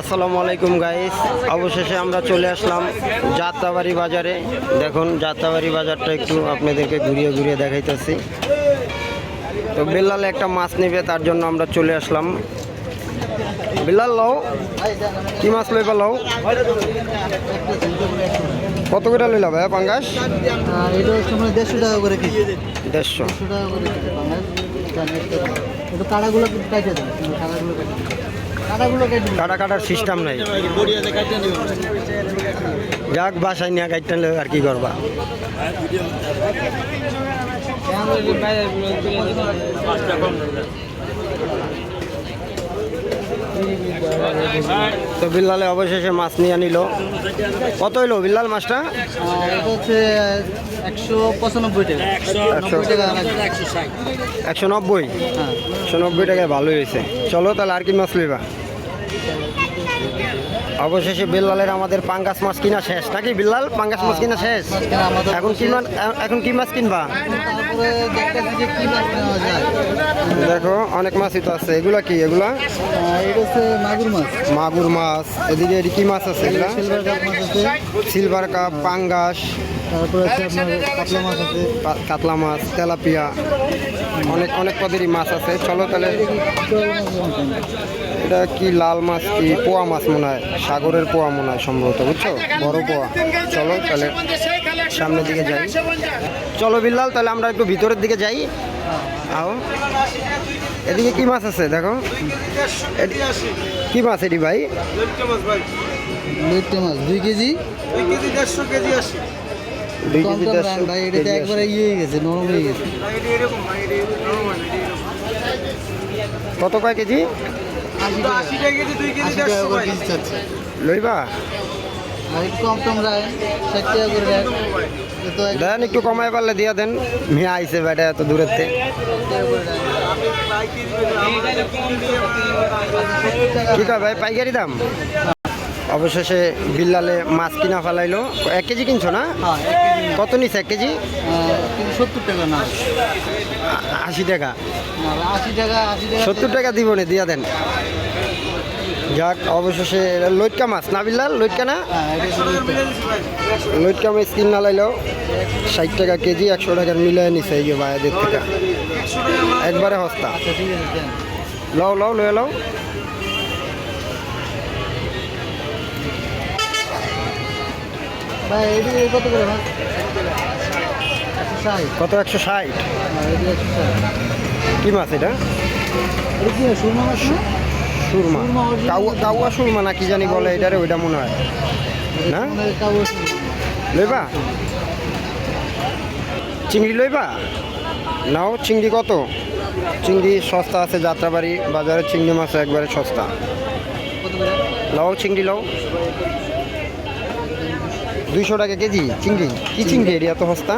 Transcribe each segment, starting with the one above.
আসসালামু আলাইকুম গাইস অবশেষে আমরা চলে আসলাম যাত্রাবাড়ি বাজারে। দেখুন যাত্রাবাড়ি বাজারটা একটু আপনাদেরকে ঘুরিয়ে ঘুরিয়ে দেখাইতেছি। তো বিল্লাল একটা মাছ নেবে তার জন্য আমরা চলে আসলাম। বিল্লাল লও। কি মাছ লইবা লও? কত করে লইলা ভাইয়া পাঙ্গাস? দেড়শো টাকা করে দেড়শো। টাকা করে কাটাগুলো কাটে কাটে কাটার সিস্টেম নাই। যাক বাসায় নিয়ে গাইডটা আর কি করবা? তো বিল্লালে অবশেষে মাছ নিয়ে নিল। কত হইল বিল্লাল মাছটা? হচ্ছে একশো পঁচানব্বই টাকা। নব্বই একশো নব্বই? হ্যাঁ। একশো নব্বই টাকায় ভালোই হয়েছে। চলো তাহলে আর কি মাছ লইবা? অবশেষে বিল্লালের আমাদের পাঙ্গাস মাছ কিনা শেষ। নাকি বিল্লাল? পাঙ্গাস মাছ কিনা শেষ? এখন কি মাছ এখন কি মাছ কিনবা? দেখো অনেক মাছই তো আছে। এগুলা কি? এগুলা? মাগুর মাছ। মাগুর মাছ। এদিকে কি মাছ আছে এগুলা? সিলভার কাপ পাঙ্গাস। তারপরে আছে আপনার কাতলা মাছ আছে। কাতলা মাছ তেলাপিয়া। অনেক অনেক পদেরই মাছ আছে। চলো তাহলে। এটা কি লাল মাছ কি? পোয়া মাছ মনে হয়। সাগরের পোয়া মনে হয় সম্ভবত বুঝছ? বড় পোয়া। চলো তাহলে সামনের দিকে যাই। চলো বিল্লাল তাহলে আমরা একটু ভিতরের দিকে যাই। আও। এদিকে কি মাছ আছে দেখো। কি মাছ এটি ভাই? লইট্টে মাছ দুই কেজি? দুই কেজি দেড়শো রান ভাই এটাতে কেজি একবারে আছে। ইয়ে হয়ে গেছে নরম হয়ে গেছে। কত কয় কেজি? আশি টাকা কেজি চাচ্ছে। লইবা। আর একটু কম টম রায় ষাট টাকা করে রায় দেন একটু কমায় পারলে দিয়া দেন মেয়ে আইসে বেটা এত দূরের থেকে। কি কয় ভাই পাইকারি দাম? অবশেষে বিল্লালে মাছ কিনা ফেলাইলো। এক কেজি কিনছো না? হ্যাঁ। কত নিছে এক কেজি? সত্তর টাকা না। আশি টাকা। আশি টাকা আশি টাকা সত্তর টাকা দিব নি দিয়া দেন। যাক অবশেষে লইটকা মাছ। না বিল্লাল লইটকা না? হ্যাঁ। লইটকা। মাছ কিন না লাইলেও ষাট টাকা কেজি একশো টাকার মিলিয়ে নিছে এই ভাইদের থেকে। একবারে হস্তা আচ্ছা লও লও লয়ে লও। কত একশো ষাট। হ্যাঁ একশো ষাট। কি মাছ এটা? সুরমা মাছ সুরমা। কাউয়া সুরমা না কি জানি বলে এটারে ওইটা মনে হয়। না। লইবা? চিংড়ি লইবা? নাও চিংড়ি কত? চিংড়ি সস্তা আছে যাত্রাবাড়ি বাজারে চিংড়ি মাছ একবারে সস্তা। লাও চিংড়ি লাও। দুইশো টাকা কেজি চিংড়ি? কি চিংড়ি। এরিয়া তো সস্তা?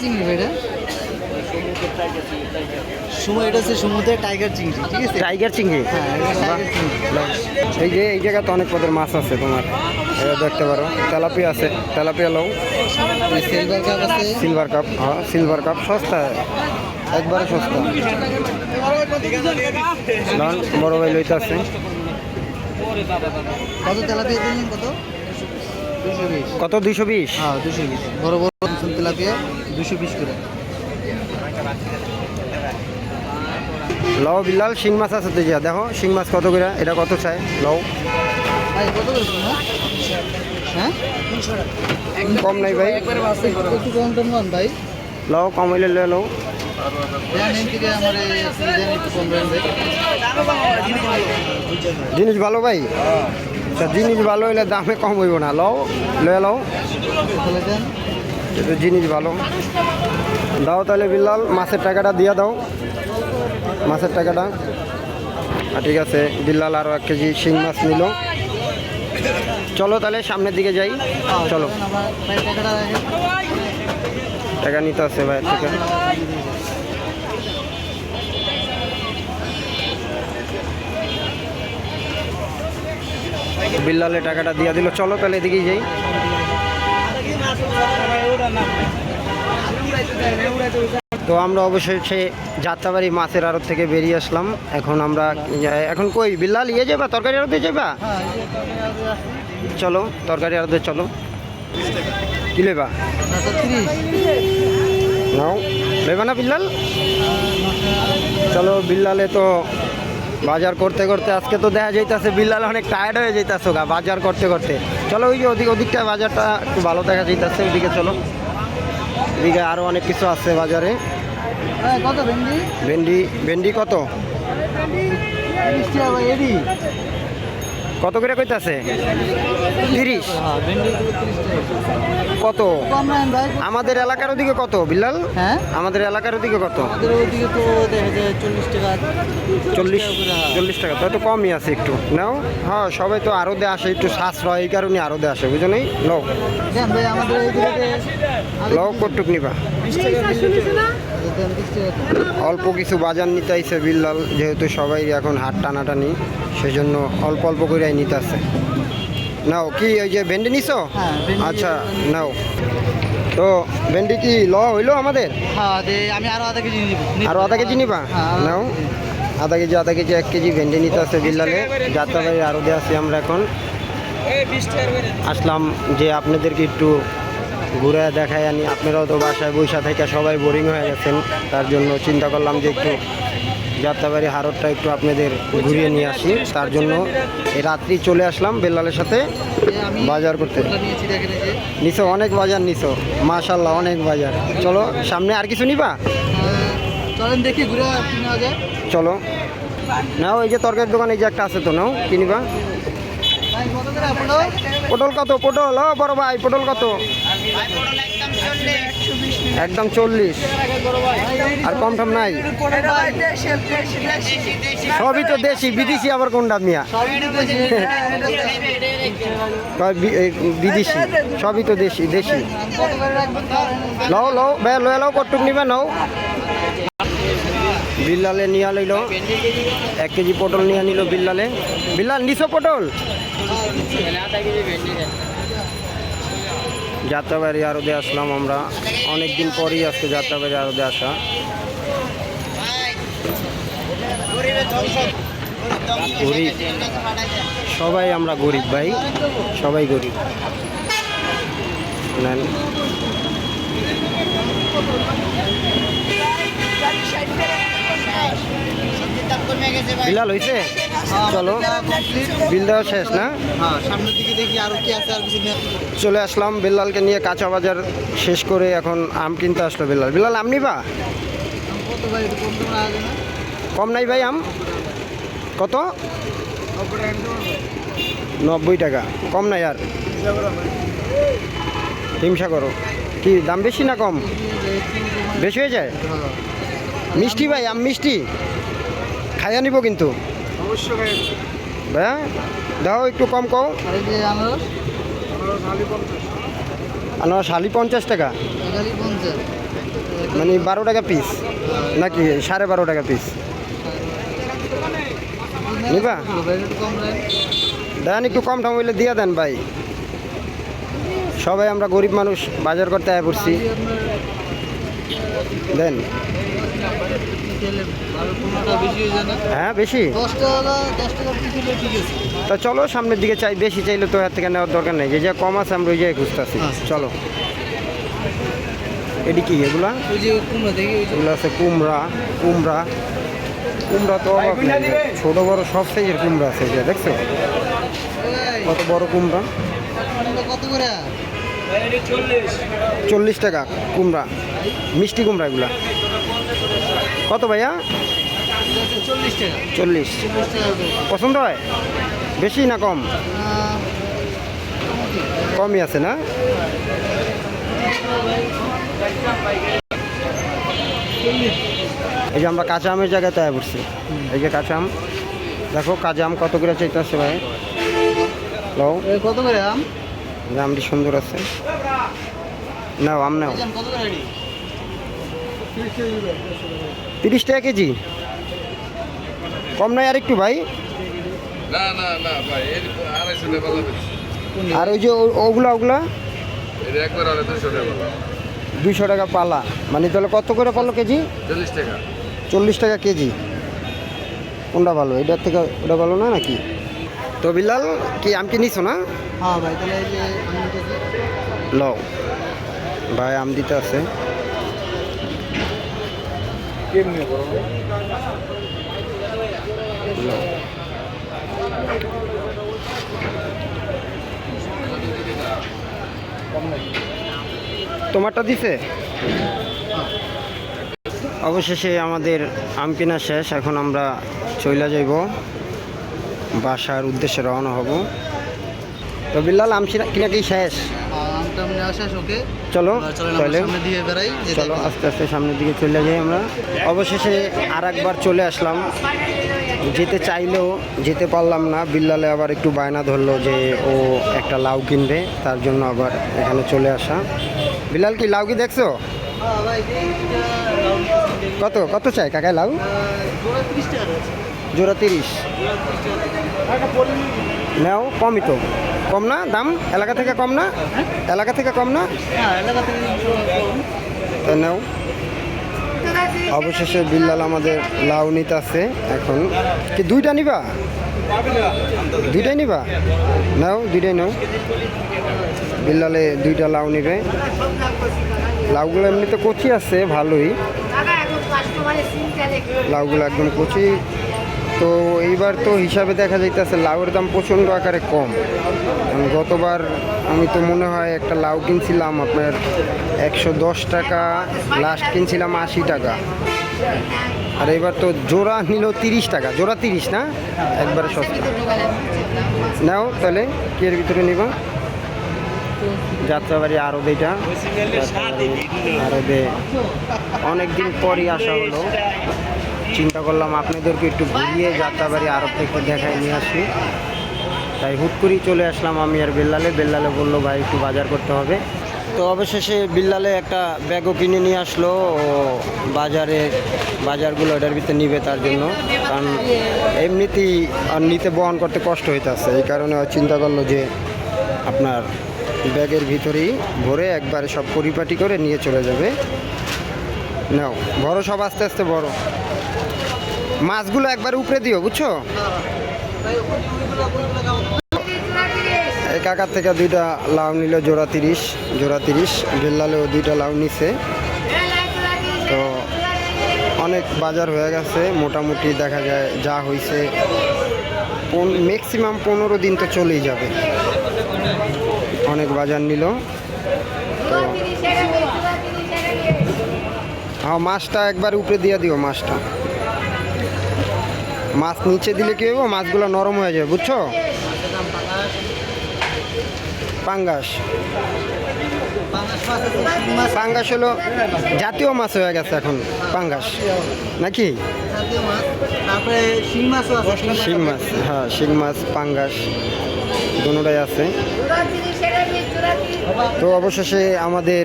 চিংড়ি সময় এটা হচ্ছে সমুদ্রের টাইগার চিংড়ি ঠিক আছে? টাইগার চিংড়ি? হ্যাঁ টাইগার। এই যে এই জায়গাতে অনেক পদের মাছ আছে তোমার। এটা দেখতে পারো। তেলাপিয়া আছে। তেলাপিয়া লাও। সিলভার কাপ আছে। সিলভার কাপ হ্যাঁ সিলভার কাপ সস্তা। একবারে সস্তা। বড় ভাই লইতে আছে কত তেলাপিয়া দিলেন? কত? দুশো কত? দুইশো বিশ? হ্যাঁ দুশো বিশ। বড় বড় তেলাপিয়া দুশো বিশ করে। লও বিলাল শিং মাছ আছে তো যা দেখো শিং মাছ কত করে এটা কত চাই? লও। হ্যাঁ? কম নাই ভাই। ভাই। লও কম হইলে লয়ে লও। জিনিস ভালো ভাই? তা জিনিস ভালো হইলে দামে কম হইব না। লও লয়ে লও। জিনিস ভালো। দাও তাহলে বিল্লাল মাছের টাকাটা দিয়ে দাও। মাছের টাকাটা। ঠিক আছে, বিল্লাল আরও এক কেজি শিং মাছ নিল। চলো তাহলে সামনের দিকে যাই। চলো। টাকা নিতে আছে ভাই থেকে। বিল্লালে টাকাটা দিয়ে দিল। চলো তাহলে এদিকেই যাই। তো আমরা অবশ্যই সে যাত্রাবাড়ি মাছের আড়ত থেকে বেরিয়ে আসলাম। এখন আমরা, এখন কই, বিল্লাল ইয়ে যাবা তরকারি আড়তে যাবা চলো, তরকারি আড়তে চলো। কি লেবা নাও লেবা না বিল্লাল? চলো, বিল্লালে তো বাজার করতে করতে আজকে তো দেখা যাইতেছে, বিল্লাল অনেক টায়ার্ড হয়ে যাইতেছো গা বাজার করতে করতে। চলো, ওই যে ওদিক ওদিকটা বাজারটা একটু ভালো দেখা যাইতেছে, ওইদিকে চলো। এদিকে আরও অনেক কিছু আছে বাজারে। কত ভেন্ডি? ভেন্ডি ভেন্ডি কত? কত করে কইতাছে? তিরিশ। হ্যাঁ তিরিশ কত? আমাদের এলাকার ওদিকে কত বিল্লাল? হ্যাঁ? আমাদের এলাকার ওদিকে কত? আমাদের তো দেখা যায় চল্লিশ টাকা চল্লিশ হ্যাঁ। চল্লিশ টাকা তো কমই আছে একটু। নাও? হ্যাঁ সবাই তো আরও দে আসে একটু সাশ্রয় এই কারণে আরও দে আসে বুঝো নেই? লও আমাদের লও কটুক নিবা? অল্প কিছু বাজার নিতে আইছে বিল্লাল যেহেতু সবাই এখন হাট টানাটানি সেজন্য অল্প অল্প করেই নিতে আছে। নাও কি ওই যে ভেন্ডি নিছো? হ্যাঁ, আচ্ছা নাও। তো ভেন্ডি কি ল হইল আমাদের? হ্যাঁ আমি আরও আধা কেজি নিব আরও আধা কেজি নিবা? হ্যাঁ, নাও। আধা কেজি আধা কেজি এক কেজি ভেন্ডি নিতে আছে বিল্লালে। যাত্রাবাড়ি আরও দিয়ে আছি আমরা এখন। আসলাম যে আপনাদেরকে একটু ঘুরে দেখাই আনি। আপনারাও তো বাসায় বৈশা থেকে সবাই বোরিং হয়ে গেছেন। তার জন্য চিন্তা করলাম যে একটু যাত্রাবাড়ি হারতটা একটু আপনাদের ঘুরিয়ে নিয়ে আসি। তার জন্য রাত্রি চলে আসলাম বেল্লালের সাথে বাজার করতে। নিছো অনেক বাজার নিছো। মাশাল্লাহ অনেক বাজার। চলো সামনে আর কিছু নিবা? চলেন দেখি ঘুরে চলো। না ওই যে তরকারির দোকান এই যে একটা আছে তো নাও কিনিবা পটল কত? পটল ও বড় ভাই পটল কত? একদম চল্লিশ। আর কম নাই? সবই তো দেশি, বিদেশি আবার কোনটা মিয়া? বিদেশি? সবই তো দেশি দেশি। লও লও বে লয়ে লও কটুক নিবে নাও বিল্লালে নিয়া লইল, এক কেজি পটল নিয়ে নিল বিল্লালে। বিল্লাল, নিছো পটল? যাত্রাবাড়ি আরদে আসলাম আমরা। অনেক দিন পরেই আজকে যাত্রাবাড়ি আরদে আসা। গরিব। সবাই আমরা গরিব ভাই, সবাই গরিব। নেন। বিলাল হইছে? চলো। বিল দেওয়া শেষ না? হ্যাঁ চলে আসলাম বিল্লালকে নিয়ে কাঁচা বাজার শেষ করে এখন আম কিনতে আসলো বিল্লাল। বিল্লাল আম নিবা? কম নাই ভাই আম? কত? নব্বই টাকা। কম নাই আর? হিমসা করো কি দাম বেশি না কম? বেশি হয়ে যায়? মিষ্টি ভাই আম মিষ্টি? খাইয়া নিব কিন্তু। অবশ্যই ভাইয়া দাও একটু কম কও। আনারস আনার শালি পঞ্চাশ। টাকা। মানে বারো টাকা পিস নাকি সাড়ে বারো টাকা পিস নিবা? দেন একটু কম টম হইলে দিয়ে দেন ভাই। সবাই আমরা গরিব মানুষ বাজার করতে আয় পড়ছি। দেন। হয়ে বেশি? তা চলো সামনের দিকে চাই বেশি চাইলে তো এর থেকে নেওয়ার দরকার নেই। যে যা কম আছে আমরা ওই জায়গায় খুঁজতেছি। আচ্ছা। চলো। এটি কি এগুলা? ওই যে কুমড়া দেখি ওই যে এগুলো আছে কুমড়া কুমড়া। কুমড়া তো অভাব নেই ছোট বড় সব সাইজের কুমড়া আছে যে দেখছ? কত বড় কুমড়া? কুমড়া কত করে? চল্লিশ টাকা কুমড়া। মিষ্টি কুমড়া এগুলা কত ভাইয়া? চল্লিশ। পছন্দ হয়? বেশি না কম? কমই আছে না? এই যে আমরা কাঁচা আমের জায়গায় তৈরি করছি। এই যে কাঁচা আম। দেখো কাঁচা আম কত করে চাইতেছে ভাই? লও কত করে আম? আমটি সুন্দর আছে। নাও আম নাও এই আম কত করে এটি? তিরিশ টাকা কেজি? কম নয় আর একটু ভাই আর ওই যে ও- ওগুলা ওগুলা? দুইশো টাকা পালা। মানে তাহলে কত করে পালো কেজি? চল্লিশ টাকা। চল্লিশ টাকা কেজি। কোনটা ভালো? এটার থেকে ওটা ভালো না নাকি? তো বিলাল কি আম কি নিছো না? হ্যাঁ ভাই তাহলে এই যে আমি নিতেছি। লও। ভাই আম দিতে আছে। তোমারটা দিছে? অবশেষে আমাদের আম কেনা শেষ, এখন আমরা চইলা যাইব। বাসার উদ্দেশ্যে রওনা হব। তো বিল্লাল আম কিনা কি শেষ? চলো তাহলে চলো আস্তে আস্তে সামনের দিকে চলে যাই আমরা। অবশেষে আর একবার চলে আসলাম। যেতে চাইলেও যেতে পারলাম না। বিল্লালে আবার একটু বায়না ধরলো যে ও একটা লাউ কিনবে তার জন্য আবার এখানে চলে আসা। বিল্লাল কি লাউ কি দেখছ? কত কত চাই কাকায় লাউ? জোড়া তিরিশ নেও, কমই তো। কম না? দাম? এলাকা থেকে কম না? এলাকা থেকে কম না? নেও। অবশেষে বিল্লাল আমাদের লাউ নিতে আছে এখন। কি দুইটা নিবা? দুইটাই নিবা? নাও, দুইটাই নাও। বিল্লালে দুইটা লাউ নিবে। লাউগুলো এমনিতে কচি আছে, ভালোই। লাউগুলো একদম কচি। তো এইবার তো হিসাবে দেখা যাইতেছে লাউয়ের দাম প্রচণ্ড আকারে কম। গতবার আমি তো মনে হয় একটা লাউ কিনছিলাম আপনার একশো দশ টাকা লাস্ট কিনছিলাম আশি টাকা। আর এবার তো জোড়া নিল তিরিশ টাকা, জোড়া তিরিশ না? একবারে সস্তা। নাও তাহলে, কি এর ভিতরে নিবা? যাত্রাবাড়ি আরও দে অনেকদিন পরই আসা হলো। চিন্তা করলাম আপনাদেরকে একটু ঘুরিয়ে যাত্রাবাড়ি আরব থেকে দেখায় নিয়ে আসি। তাই হুট করেই চলে আসলাম আমি আর বেল্লালে। বেল্লালে বলল, ভাই, একটু বাজার করতে হবে। তো অবশেষে বিল্লালে একটা ব্যাগও কিনে নিয়ে আসলো। বাজারে, বাজারগুলো এটার ভিতরে নিবে তার জন্য। কারণ এমনিতেই আর নিতে বহন করতে কষ্ট হইতেছে। এই কারণে চিন্তা করল যে আপনার ব্যাগের ভিতরেই ভরে একবারে সব পরিপাটি করে নিয়ে চলে যাবে। নাও, বড় সব আস্তে আস্তে বড়। মাছগুলো একবার উপরে দিও, বুঝছ? কাকার থেকে দুইটা লাউ নিল, জোড়া তিরিশ জোড়া তিরিশ। বেল্লালেও দুইটা লাউ নিছে। তো অনেক বাজার হয়ে গেছে, মোটামুটি দেখা যায় যা হয়েছে ম্যাক্সিমাম পনেরো দিন তো চলেই যাবে। অনেক বাজার নিল। তো হ্যাঁ মাছটা একবার উপরে দিয়ে দিও, মাছটা। মাছ নিচে দিলে কি হব? মাছগুলো নরম হয়ে যাবে, বুঝছ? পাঙ্গাস। পাঙ্গাস হলো জাতীয় মাছ হয়ে গেছে এখন, পাঙ্গাস। নাকি? শিং মাছ হ্যাঁ শিং মাছ, পাঙ্গাস, দুটাই আছে। তো অবশেষে আমাদের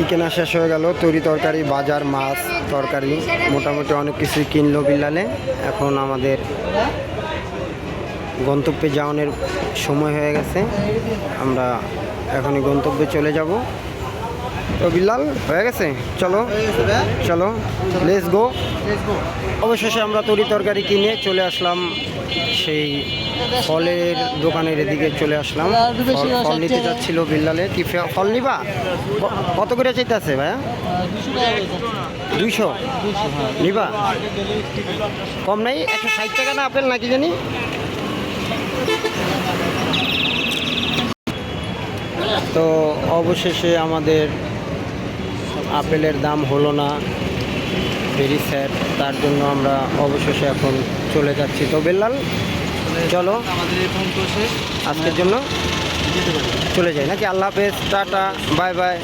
ই কেনা শেষ হয়ে গেল, তরি তরকারি, বাজার মাছ। তরকারি, মোটামুটি অনেক কিছুই কিনলো বিল্লালে। এখন আমাদের গন্তব্যে যাওয়ানোর সময় হয়ে গেছে। আমরা এখনই গন্তব্যে চলে যাব। তো বিল্লাল, হয়ে গেছে? চলো চলো লেস গো অবশেষে আমরা তরি তরকারি কিনে চলে আসলাম সেই ফলের দোকানের এদিকে চলে আসলাম। ফল- নিতে। যাচ্ছিল বিল্লালে। কি ফল নিবা? কত করে চাইতেছে ভাইয়া। দুইশো। নিবা? কম নাই? একশো ষাট টাকা না আপেল নাকি জানি? তো অবশেষে আমাদের আপেলের দাম হলো না। ভেরি স্যাড তার জন্য আমরা অবশেষে এখন চলে যাচ্ছি। তো বেল্লাল চলো। আমাদের এই ফোন শেষ। আজকের জন্য চলে যাই। নাকি আল্লাহ হাফেজ টাটা বাই বাই।